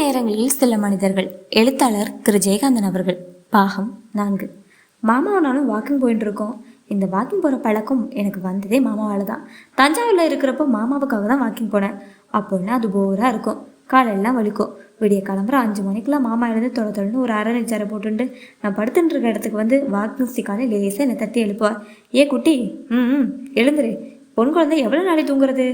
நேரங்களில் சில மனிதர்கள் எழுத்தாளர் திரு. ஜெயகாந்தன் அவர்கள் பாகம் நான்கு. மாமாவும் நானும் வாக்கிங் போயிட்டு இருக்கோம் இந்த வாக்கிங் போகிற பழக்கம் எனக்கு வந்ததே மாமாவால் தான். தஞ்சாவூரில் இருக்கிறப்போ மாமாவுக்காக தான் வாக்கிங் போனேன். அப்போல்லாம் அது போராக இருக்கும். காலெல்லாம் வலிக்கும். விடிய கிளம்புற அஞ்சு மணிக்கெலாம் மாமா எழுந்து தொலை தொலைன்னு ஒரு அரை சேரை போட்டுண்டு நான் படுத்துட்டு இருக்க இடத்துக்கு வந்து வாக்கிங் ஸ்டிக்கான லேசாக என்னை தட்டி எழுப்புவார். ஏ குட்டி ம் எழுந்துரு. பொன் குழந்தை எவ்வளோ நாளை தூங்குறது?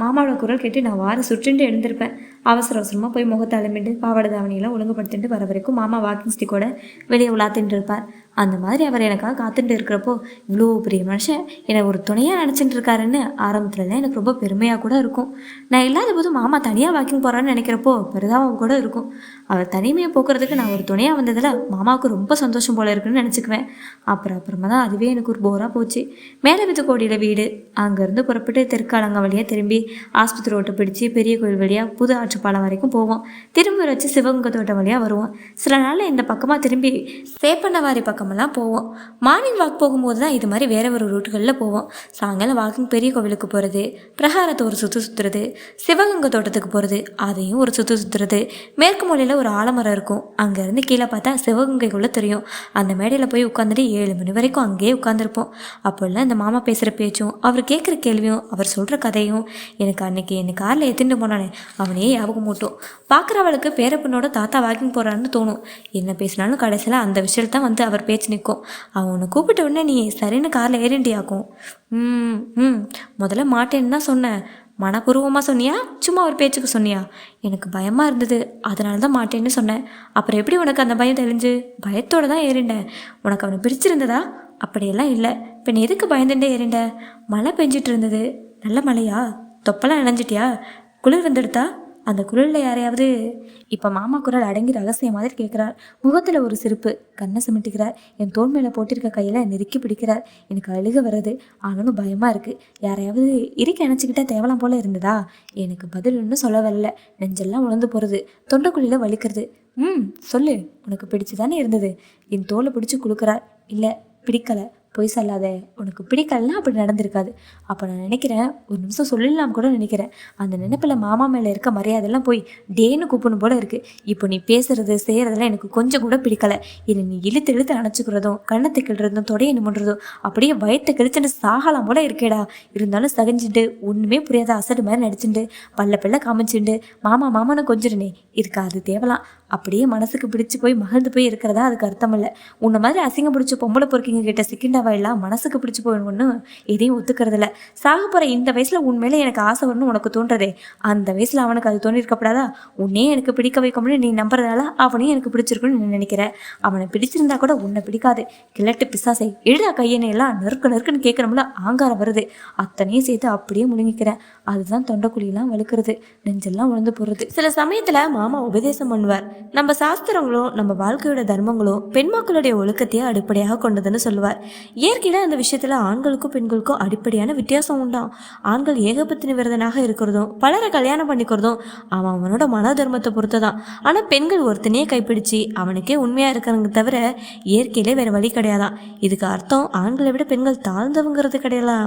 மாமாவோட குரல் கேட்டு நான் வார சுற்றுண்டு எழுந்திருப்பேன். அவசர அவசரமாக போய் முகத்தை அலம்பிட்டு பாவாடை தாவணியெல்லாம் ஒழுங்குபடுத்திட்டு வர வரைக்கும் மாமா வாக்கிங் ஸ்டிக்கோட வெளியே உலாத்திட்டு இருப்பார். அந்த மாதிரி அவர் எனக்காக காத்துட்டு இருக்கிறப்போ இவ்வளோ பெரிய மனுஷன் என்னை ஒரு துணையாக நினச்சிட்டு இருக்காருன்னு ஆரம்பத்துலலாம் எனக்கு ரொம்ப பெருமையாக கூட இருக்கும். நான் இல்லாத போது மாமா தனியாக வாக்கிங் போகிறான்னு நினைக்கிறப்போ பெரிதாவும் கூட இருக்கும். அவர் தனிமையை போக்குறதுக்கு நான் ஒரு துணையாக வந்ததில் மாமாவுக்கு ரொம்ப சந்தோஷம் போல இருக்குன்னு நினச்சிக்குவேன். அப்புறம் அப்புறமா தான் அதுவே எனக்கு ஒரு போராக போச்சு. மேலே வித்து கோடியில் வீடு. அங்கேருந்து புறப்பட்டு தெற்காலங்க வழியாக திரும்பி ஆஸ்பத்திரி ஓட்டை பிடிச்சி பெரிய கோயில் வழியாக புது ஆற்றுப்பாலம் வரைக்கும் போவோம். திரும்ப வச்சு சிவகங்கை தோட்டம் வழியாக வருவோம். சில நாளில் இந்த பக்கமாக திரும்பி சேப்பண்ணவாரி பக்கமெல்லாம் போவோம். மார்னிங் வாக் போகும்போது தான் இது மாதிரி வேறு ஒரு ரூட்டுகளில் போவோம். சாயங்காலம் வாக்கிங் பெரிய கோவிலுக்கு போகிறது பிரகாரத்தை ஒரு சுற்று சுற்றுறது சிவகங்கை தோட்டத்துக்கு போகிறது அதையும் ஒரு சுற்று சுற்றுறது மேற்கு மூலையில் ஒரு ஆலமரம் இருக்கும். அங்கேருந்து கீழே பார்த்தா சிவகங்கைக்குள்ளே தெரியும். அந்த மேடையில் போய் உட்காந்துட்டு ஏழு மணி வரைக்கும் அங்கேயே உட்காந்துருப்போம் அப்போல்லாம் இந்த மாமா பேசுகிற பேச்சும் அவர் கேட்குற கேள்வியும் அவர் சொல்கிற கதையும் எனக்கு அன்னைக்கு என்னை காரில் எத்தின்னு போனானே அவனே ஞாபகம் மூட்டும். பார்க்குறவளுக்கு பேரப்பனோட தாத்தா வாக்கிங் போகிறான்னு தோணும். என்ன பேசினாலும் கடைசியில் அந்த விஷயத்தில் தான் வந்து அவர் பேச்சு நிற்கும். அவன் உன்னை கூப்பிட்ட உடனே நீ சரின்னு காரில் ஏறிண்டியாக்கும் ம் ம். முதல்ல மாட்டேன்னு தான் சொன்னேன். மனப்பூர்வமாக சொன்னியா? சும்மா ஒரு பேச்சுக்கு சொன்னியா? எனக்கு பயமாக இருந்தது. அதனால தான் மாட்டேன்னு சொன்னேன். அப்புறம் எப்படி உனக்கு அந்த பயம் தெளிஞ்சு பயத்தோடு தான் ஏறிண்டேன் உனக்கு அவனை பிரிச்சிருந்ததா அப்படியெல்லாம் இல்லை. பின்ன எதுக்கு பயந்துட்டே ஏறிண்ட மழை பெஞ்சிட்டு இருந்தது. நல்ல மழையா? தொப்பெல்லாம் இணைஞ்சிட்டியா குளிர் வந்துடுதா? அந்த குரலில் யாரையாவது இப்போ மாமா குரல் அடங்கி ரகசியம் மாதிரி கேட்குறார் முகத்தில் ஒரு சிரிப்பு. கண்ணை சுமிட்டுக்கிறார் என் தோல் மேலே போட்டிருக்க கையில் நெருக்கி பிடிக்கிறார். எனக்கு அழுக வருது. ஆனாலும் பயமாக இருக்குது யாரையாவது இருக்க நினச்சிக்கிட்டா தேவலாம் போல் இருந்ததா? எனக்கு பதில் ஒன்றும் சொல்ல வரல. நெஞ்செல்லாம் உழந்து போகிறது தொண்டைக்குழியில் வலிக்கிறது. ம் சொல்லு. உனக்கு பிடிச்சு தானே இருந்தது. என் தோலை பிடிச்சி கொடுக்குறார் இல்லை பிடிக்கலை. பொய் சொல்லாத. உனக்கு பிடிக்கலன்னா அப்படி நடந்திருக்காது. அப்போ நான் நினைக்கிறேன் ஒரு நிமிஷம் சொல்லலாம் கூட நினைக்கிறேன். அந்த நினைப்பில் மாமா மேலே இருக்க மரியாதையெல்லாம் போய் டேன்னு கூப்பிடணும் போல இருக்குது இப்போ நீ பேசுறது செய்கிறதெல்லாம் எனக்கு கொஞ்சம் கூட பிடிக்கல. இதை நீ இழுத்து இழுத்து அணைச்சிக்கிறதும் கண்ணத்தை கிள்றதும் தொடையை நிமிடுறதும் அப்படியே வயத்தை கிழிச்சுட்டு சாகலாம் போல இருக்கேடா. இருந்தாலும் சகிஞ்சுட்டு ஒன்றுமே புரியாத அசடு மாதிரி நடிச்சுட்டு பல்ல பிள்ளை காமிச்சுண்டு மாமா மாமான்னு கொஞ்சிருனே இருக்கா அது தேவலாம். அப்படியே மனசுக்கு பிடிச்சு போய் மகிழ்ந்து போய் இருக்கிறதா அதுக்கு அர்த்தம் இல்லை உன்னை மாதிரி அசிங்கம் பிடிச்ச பொம்பளை பொறுக்கிங்க கிட்ட சிக்கிண்டாவா எல்லாம் மனசுக்கு பிடிச்சி போயணும்னு எதையும் ஒத்துக்கிறதில்ல. சாக போகிற இந்த வயசில் உன் மேலே எனக்கு ஆசை வரணும் உனக்கு தோன்றதே. அந்த வயசில் அவனுக்கு அது தோணிருக்கப்படாதா? உன்னே எனக்கு பிடிக்க வைக்கணும்னு நீ நம்புறதால அவனையும் எனக்கு பிடிச்சிருக்குன்னு நீ நினைக்கிற. அவனை பிடிச்சிருந்தா கூட உன்னை பிடிக்காது. கிழட்டு பிசாசை எழுடா கையனை எல்லாம் நெருக்க நெருக்குன்னு கேட்குறோம்ல ஆங்காரம் வருது. அத்தனையும் சேர்த்து அப்படியே முழுங்கிக்கிறேன் அதுதான் தொண்டைக்குழியெல்லாம் வலுக்கிறது நெஞ்செல்லாம் உழந்து போடுறது. சில சமயத்தில் மாமா உபதேசம் பண்ணுவார். நம்ம சாஸ்திரங்களும் நம்ம வாழ்க்கையோட தர்மங்களும் பெண்மக்களுடைய ஒழுக்கத்தையே அடிப்படையாக கொண்டதுன்னு சொல்லுவார். இயற்கையில் அந்த விஷயத்தில் ஆண்களுக்கும் பெண்களுக்கும் அடிப்படையான வித்தியாசம் உண்டாம் ஆண்கள் ஏகபத்தினி விரதனாக இருக்கிறதும் பலரை கல்யாணம் பண்ணிக்கிறதும் அவன் அவனோட மன தர்மத்தை பொறுத்து தான் ஆனால் பெண்கள் ஒருத்தனையே கைப்பிடிச்சு அவனுக்கே உண்மையாக இருக்கிறவங்க தவிர இயற்கையிலே வேறு வழி கிடையாதான். இதுக்கு அர்த்தம் ஆண்களை விட பெண்கள் தாழ்ந்தவங்கிறது கிடையாது?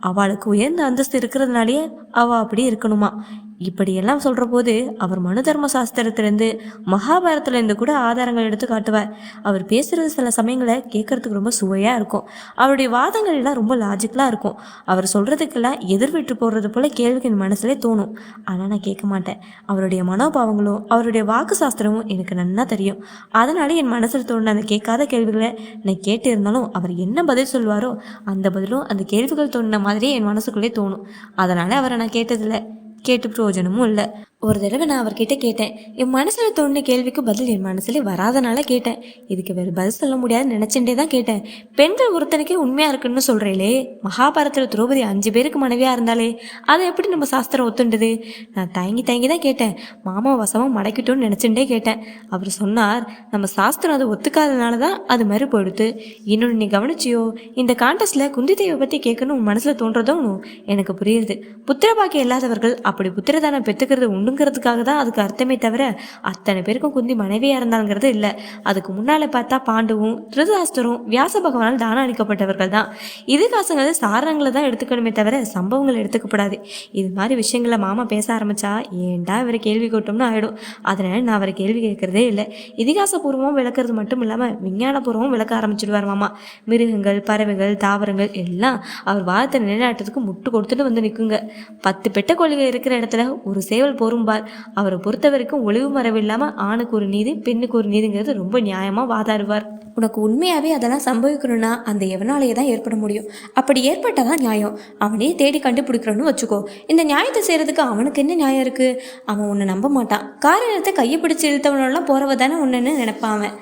அவளுக்கு உயர்ந்த அந்தஸ்து இருக்கிறதுனாலேயே அவள் அப்படி இருக்கணுமா? இப்படியெல்லாம் சொல்கிற போது அவர் மனு தர்ம சாஸ்திரத்திலேருந்து மகாபாரதத்துலேருந்து கூட ஆதாரங்கள் எடுத்து காட்டுவார். அவர் பேசுகிறது சில சமயங்களை கேட்குறதுக்கு ரொம்ப சுவையாக இருக்கும். அவருடைய வாதங்கள் எல்லாம் ரொம்ப லாஜிக்கலாக இருக்கும். அவர் சொல்கிறதுக்கெல்லாம் எதிர்விட்டு போடுறது போல் கேள்விக்கு என் மனசுலே தோணும். ஆனால் நான் கேட்க மாட்டேன். அவருடைய மனோபாவங்களும் அவருடைய வாக்கு சாஸ்திரமும் எனக்கு நன்னா தெரியும். அதனால என் மனசில் தோணுன அந்த கேட்காத கேள்விகளை நான் கேட்டு இருந்தாலும் அவர் என்ன பதில் சொல்வாரோ அந்த பதிலும் அந்த கேள்விகள் தோணுன மாதிரியே என் மனசுக்குள்ளே தோணும். அதனால் அவரை நான் கேட்டதில்லை. கேட்டு பிரயோஜனமும் இல்லை. ஒரு தடவை நான் அவர்கிட்ட கேட்டேன் என் மனசில் தோணுன கேள்விக்கு பதில் என் மனசுல வராதனால கேட்டேன். இதுக்கு வேறு பதில் சொல்ல முடியாது நினச்சிட்டே தான் கேட்டேன். பெண்கள் ஒருத்தனுக்கே உண்மையாக இருக்குன்னு சொல்கிறீங்களே மகாபாரத்தில் திரௌபதி அஞ்சு பேருக்கு மனைவியாக இருந்தாலே அதை எப்படி நம்ம சாஸ்திரம் ஒத்துண்டுது? நான் தயங்கி தயங்கி தான் கேட்டேன். மாமா வசமாக மடக்கிட்டோன்னு நினச்சிட்டே கேட்டேன். அவர் சொன்னார் நம்ம சாஸ்திரம் அதை ஒத்துக்காதனால தான் அது மாதிரி போயிடுது. இன்னொன்று நீ கவனிச்சியோ இந்த காண்டஸ்டில் குந்திதேவை பற்றி கேட்கணும் உன் மனசில் தோன்றதோன்னு எனக்கு புரியுது. புத்திரபாக்கியம் இல்லாதவர்கள் அப்படி புத்திரதானம் பெற்றுக்கிறது உண்மை பொண்ணுங்கிறதுக்காக தான் அதுக்கு அர்த்தமே தவிர அத்தனை பேருக்கும் குந்தி மனைவியாக இருந்தாங்கிறது இல்லை. அதுக்கு முன்னால் பார்த்தா பாண்டுவும் திருதாஸ்தரும் வியாச பகவானால் தானம் அளிக்கப்பட்டவர்கள் தான். இதுகாசங்கிறது சாரணங்களை தான் எடுத்துக்கணுமே தவிர சம்பவங்கள் எடுத்துக்கப்படாது. இது மாதிரி விஷயங்களை மாமா பேச ஆரம்பித்தா ஏன்டா இவரை கேள்வி கூட்டம்னு ஆகிடும் அதனால் நான் அவரை கேள்வி கேட்கறதே இல்லை. இதிகாசபூர்வமும் விளக்குறது மட்டும் இல்லாமல் விஞ்ஞானபூர்வமும் விளக்க ஆரம்பிச்சிடுவார் மாமா. மிருகங்கள் பறவைகள் தாவரங்கள் எல்லாம் அவர் வாரத்தை நிலைநாட்டுறதுக்கு முட்டு கொடுத்துட்டு வந்து நிற்குங்க பத்து பெட்ட கொள்கை இருக்கிற இடத்துல ஒரு சேவல் பொறும்பார் அவரை பொறுத்த வரைக்கும் ஒளிவு மறைவு ஆணுக்கு ஒரு நீதி பெண்ணுக்கு ஒரு நீதிங்கிறது ரொம்ப நியாயமாக வாதாடுவார். உனக்கு உண்மையாகவே அதெல்லாம் சம்பவிக்கணும்னா அந்த எவனாலேயே தான் ஏற்பட முடியும். அப்படி ஏற்பட்டால் தான் நியாயம். அவனே தேடி கண்டுபிடிக்கிறோன்னு வச்சுக்கோ. இந்த நியாயத்தை செய்கிறதுக்கு அவனுக்கு என்ன நியாயம் இருக்குது அவன் உன்னை நம்ப மாட்டான். காரணத்தை கையை பிடிச்சி இழுத்தவனெல்லாம் போகிறவ தானே உன்னுன்னு நினைப்பான் அவன்.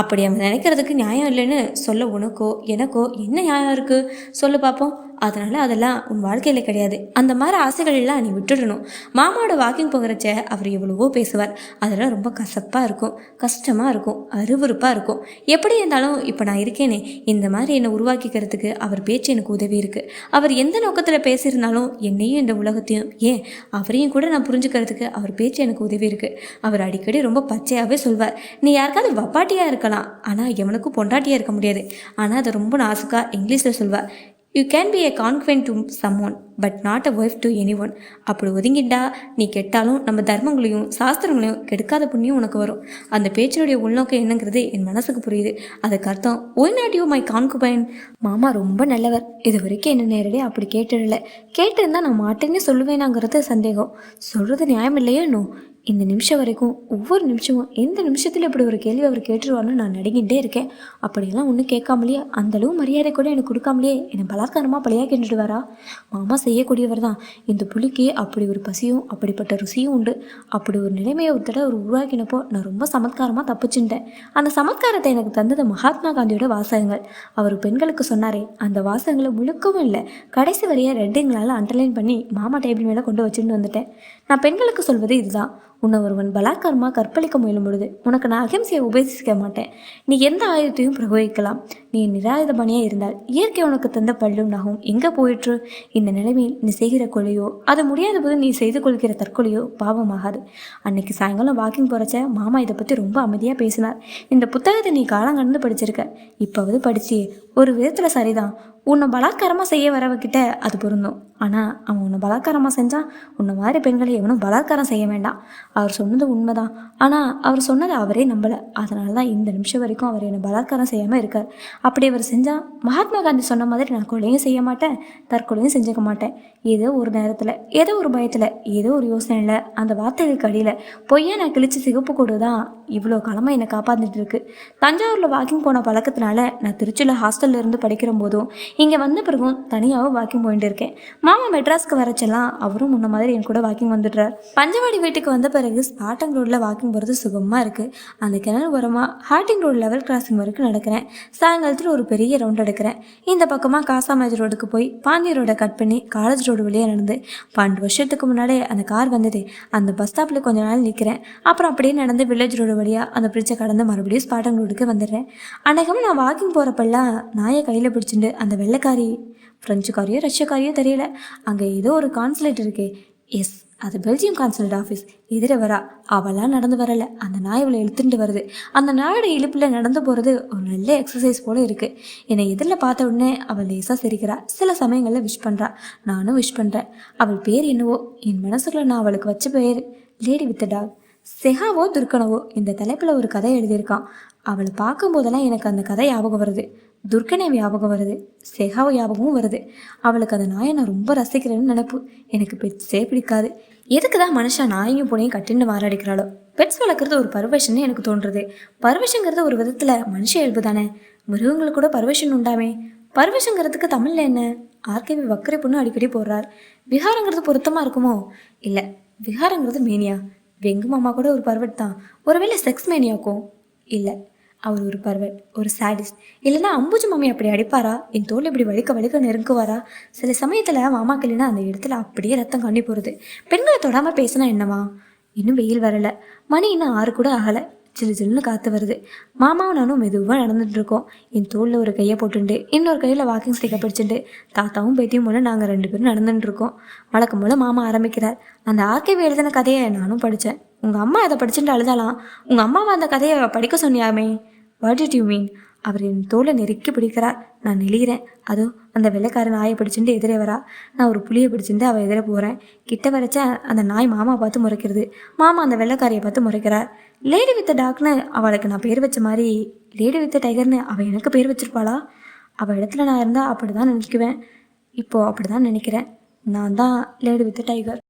அப்படி அவன் நினைக்கிறதுக்கு நியாயம் இல்லைன்னு சொல்ல உனக்கோ எனக்கோ என்ன நியாயம் இருக்குது சொல்லு பார்ப்போம் அதனால அதெல்லாம் உன் வாழ்க்கையில் கிடையாது. அந்த மாதிரி ஆசைகள் எல்லாம் நீ விட்டுடணும். மாமாவோட வாக்கிங் போகிறச்ச அவர் எவ்வளவோ பேசுவார். அதெல்லாம் ரொம்ப கசப்பாக இருக்கும். கஷ்டமாக இருக்கும். அருவருப்பாக இருக்கும். எப்படி இருந்தாலும் இப்போ நான் இருக்கேனே இந்த மாதிரி என்னை உருவாக்கிக்கிறதுக்கு அவர் பேச்சு எனக்கு உதவி இருக்குது அவர் எந்த நோக்கத்தில் பேசியிருந்தாலும் என்னையும் இந்த உலகத்தையும் ஏன்? அவரையும் கூட நான் புரிஞ்சுக்கிறதுக்கு அவர் பேச்சு எனக்கு உதவி இருக்குது அவர் அடிக்கடி ரொம்ப பச்சையாகவே சொல்வார். நீ யாருக்காவது வப்பாட்டியாக இருக்கலாம். ஆனால் எவனுக்கும் பொண்டாட்டியாக இருக்க முடியாது. ஆனால் அதை ரொம்ப நாசுக்காக இங்கிலீஷில் சொல்வார். You can be a confident to one but not a wife to anyone அப்படி ஒதுங்கிட்டா நீ கெட்டாலும் நம்ம தர்மங்களையும் சாஸ்திரங்களையும் கெடுக்காத புண்ணியம் உனக்கு வரும். அந்த பேச்சினுடைய உள்நோக்கம் என்னங்கிறது என் மனசுக்கு புரியுது. அதுக்கு அர்த்தம் why not you my concubine மாமா ரொம்ப நல்லவர். இது வரைக்கும் என்ன நேரடியாக அப்படி கேட்டுடல கேட்டிருந்தா நான் மாட்டேன்னு சொல்லுவேனாங்கிறது சந்தேகம். சொல்கிறது நியாயம் இல்லையோ இன்னும்? இந்த நிமிஷம் வரைக்கும் ஒவ்வொரு நிமிஷமும் எந்த நிமிஷத்தில் இப்படி ஒரு கேள்வி அவர் கேட்டுருவான்னு நான் நடுங்கிட்டே இருக்கேன். அப்படியெல்லாம் ஒன்றும் கேட்காமலேயே அந்தளவு மரியாதை கூட எனக்கு கொடுக்காமலேயே என்னை பலாத்காரமாக பழையாக கேட்டுடுவாரா மாமா செய்யக்கூடியவர் தான் இந்த புலிக்கு அப்படி ஒரு பசியும் அப்படிப்பட்ட ருசியும் உண்டு. அப்படி ஒரு நிலைமையை ஒரு தடவை அவர் உருவாக்கினப்போ நான் ரொம்ப சமத்காரமாக தப்பிச்சுட்டேன். அந்த சமத்காரத்தை எனக்கு தந்தது மகாத்மா காந்தியோட வாசகங்கள். அவர் பெண்களுக்கு சொன்னாரே அந்த வாசகங்களை முழுக்கவும் இல்லை கடைசி வரைய ரெட்டுங்களால் அண்டர்லைன் பண்ணி மாமா டேபிள் மேலே கொண்டு வச்சுட்டு வந்துட்டேன். நான் பெண்களுக்கு சொல்வது இதுதான். உன்னை ஒருவன் பலாத்காரமாக கற்பழிக்க முயலும் பொழுது உனக்கு நான் அகிம்சையை உபேசிக்க மாட்டேன். நீ எந்த ஆயுதத்தையும் பிரயோகிக்கலாம். நீ நிராயுதபணியாக இருந்தால் இயற்கை உனக்கு தந்த பள்ளும் நகும். எங்கே போயிற்று? இந்த நிலைமையில் நீ செய்கிற கொலையோ அது முடியாத போது நீ செய்து கொள்கிற தற்கொலையோ பாவமாகாது. அன்னைக்கு சாயங்காலம் வாக்கிங் போகிறச்ச மாமா இதை பற்றி ரொம்ப அமைதியாக பேசினார். இந்த புத்தகத்தை நீ காலம் கடந்து படிச்சிருக்க. இப்போவது படிச்சு ஒரு விதத்தில் சரிதான். உன்னை பலாத்காரமாக செய்ய வரவகிட்ட அது பொருந்தும். ஆனால் அவன் உன்னை பலாத்காரமாக செஞ்சால் உன்னை மாதிரி பெண்களை எவனும் பலாத்காரம் செய்ய வேண்டாம். அவர் சொன்னது உண்மைதான். ஆனால் அவர் சொன்னதை அவரே நம்பலை. அதனால தான் இந்த நிமிஷம் வரைக்கும் அவர் என்னை பலாத்காரம் செய்யாமல் இருக்கார். அப்படி அவர் செஞ்சால் மகாத்மா காந்தி சொன்ன மாதிரி நான் கொலையும் செய்ய மாட்டேன் தற்கொலையும் செஞ்சுக்க மாட்டேன். ஏதோ ஒரு நேரத்தில் ஏதோ ஒரு பயத்தில் ஏதோ ஒரு யோசனையில் அந்த வார்த்தைகளுக்கு அடியில் பொய்யா நான் கிழிச்சு சிகப்பு கொடு தான் இவ்வளோ காலமாக என்னை காப்பாற்றிட்டு இருக்கு. தஞ்சாவூரில் வாக்கிங் போன பழக்கத்தினால நான் திருச்சியில் ஹாஸ்டல்ல இருந்து படிக்கிற போதும் இங்கே வந்த பிறகும் தனியாகவும் வாக்கிங் போயிட்டு இருக்கேன். மாமா மெட்ராஸ்க்கு வரச்செல்லாம் அவரும் முன்ன மாதிரி என் கூட வாக்கிங் வந்துடுறார். பஞ்சவாடி வீட்டுக்கு வந்த பிறகு ஸ்பாட்டங் ரோட்டில் வாக்கிங் போகிறது சுகமாக இருக்குது அந்த கிணறு ஓரமாக ஹார்டிங் ரோடு லெவல் கிராசிங் வரைக்கும் நடக்கிறேன். சாயங்காலத்தில் ஒரு பெரிய ரவுண்ட் எடுக்கிறேன். இந்த பக்கமாக காசாமேஜ் ரோடுக்கு போய் பாண்டி ரோடை கட் பண்ணி காலேஜ் ரோடு வழியாக நடந்து பன்னெண்டு வருஷத்துக்கு முன்னாடி அந்த கார் வந்தது. அந்த பஸ் ஸ்டாப்பில் கொஞ்ச நாள் நிற்கிறேன் அப்புறம் அப்படியே நடந்து வில்லேஜ் ரோடு வழியாக அந்த பிரிட்ஜை கடந்து மறுபடியும் ஸ்பாட்டங் ரோடுக்கு வந்துடுறேன். அன்றைக்கமாக நான் வாக்கிங் போகிறப்பெல்லாம் நாயை கையில் பிடிச்சிட்டு அந்த வெள்ளைக்காரி ஃப்ரெஞ்சுக்காரியோ ரஷ்யக்காரியோ தெரியல. அங்கே ஏதோ ஒரு கான்சுலேட் இருக்கே. எஸ் அது பெல்ஜியம் கான்சுலேட் ஆஃபீஸ் எதிர வரா. அவளாம் நடந்து வரல. அந்த நாய் இவளை இழுத்துட்டு வருது. அந்த நாயோட இழுப்பில் நடந்து போகிறது ஒரு நல்ல எக்ஸசைஸ் போல் இருக்குது என்னை எதிரில் பார்த்த உடனே அவள் லேசாக சிரிக்கிறா. சில சமயங்களில் விஷ் பண்ணுறா நானும் விஷ் பண்ணுறேன் அவள் பேர் என்னவோ? என் மனசுக்குள்ள நான் அவளுக்கு வச்ச பேர் லேடி வித் டாக் செஹாவோ துர்க்கனவோ? இந்த தலைப்பில் ஒரு கதை எழுதியிருக்கான். அவளை பார்க்கும்போதெல்லாம் எனக்கு அந்த கதை ஞாபகம் வருது. துர்கனை ஞாபகம் வருது. செஹாவோ ஞாபகமும் வருது. அவளுக்கு அந்த நாயை நான் ரொம்ப ரசிக்கிறேன்னு நினைப்பு. எனக்கு பெட்ஸே பிடிக்காது. எதுக்கு தான் மனுஷன் நாயையும் பூனையும் கட்டின்னு மாரடிக்கிறாளோ பெட்ஸ் வளர்க்குறது ஒரு பர்வஷன்னு எனக்கு தோன்றுறது பர்வஷங்கிறது ஒரு விதத்தில் மனுஷ இயல்பு தானே. மிருகங்களுக்கு கூட பர்வஷன் உண்டாமே. பர்வஷங்கிறதுக்கு தமிழில் என்ன? ஆர்கேவி வக்கரை பொண்ணு அடிக்கடி போடுறார். விஹாரங்கிறது பொருத்தமாக இருக்குமோ? இல்லை விஹாரங்கிறது மேனியா. வெங்கு மாமா கூட ஒரு பர்வட் தான் ஒருவேளை செக்ஸ் மேனியாக்கும் இல்லை அவர் ஒரு பர்வட் ஒரு சாடிஸ்ட் இல்லைன்னா அம்புஜி மாமி அப்படி அடிப்பாரா? என் தோல் இப்படி வலிக்க வலிக்க நெருங்குவாரா? சில சமயத்தில் மாமா இல்லைன்னா அந்த இடத்துல அப்படியே ரத்தம் கண்ணி போகிறது பெண்களை தொடாமல் பேசினா என்னவா இன்னும் வெயில் வரலை. மணி இன்னும் ஆறு கூட ஆகலை. சில்லு சில்லுன்னு காற்று வருது. மாமாவும் நானும் மெதுவாக நடந்துட்டு இருக்கோம். என் தோளில் ஒரு கையை போட்டுண்டு இன்னொரு கையில் வாக்கிங் ஸ்டிக்கை பிடிச்சிட்டு தாத்தாவும் பேத்தியும் போல நாங்கள் ரெண்டு பேரும் நடந்துட்டு இருக்கோம். வழக்கம் போல் மாமா ஆரம்பிக்கிறார். அந்த ஆர்கேவி எழுதின கதையை நானும் படித்தேன் உங்கள் அம்மா அதை படிச்சுட்டு அழுதாலாம் உங்கள் அம்மாவை அந்த கதையை படிக்க சொன்னியாமே? வாட் டிட் யூ மீன் அவர் என் தோலை நெருக்கி பிடிக்கிறார். நான் நெளிகிறேன். அதோ அந்த வெள்ளைக்கார நாயை பிடிச்சிட்டு எதிரே வரா. நான் ஒரு புளியை பிடிச்சிட்டு அவள் எதிரே போகிறேன் கிட்ட வரைச்ச அந்த நாய் மாமா பார்த்து முறைக்கிறது. மாமா அந்த வெள்ளைக்காரியை பார்த்து முறைக்கிறார். லேடி வித் டாக்னு அவளுக்கு நான் பேர் வச்ச மாதிரி லேடி வித் டைகர்னு அவள் எனக்கு பேர் வச்சிருப்பாளா? அவள் இடத்துல நான் இருந்தால் அப்படி தான் நினைக்குவேன். இப்போது அப்படி தான் நினைக்கிறேன். நான் தான் லேடி வித் டைகர்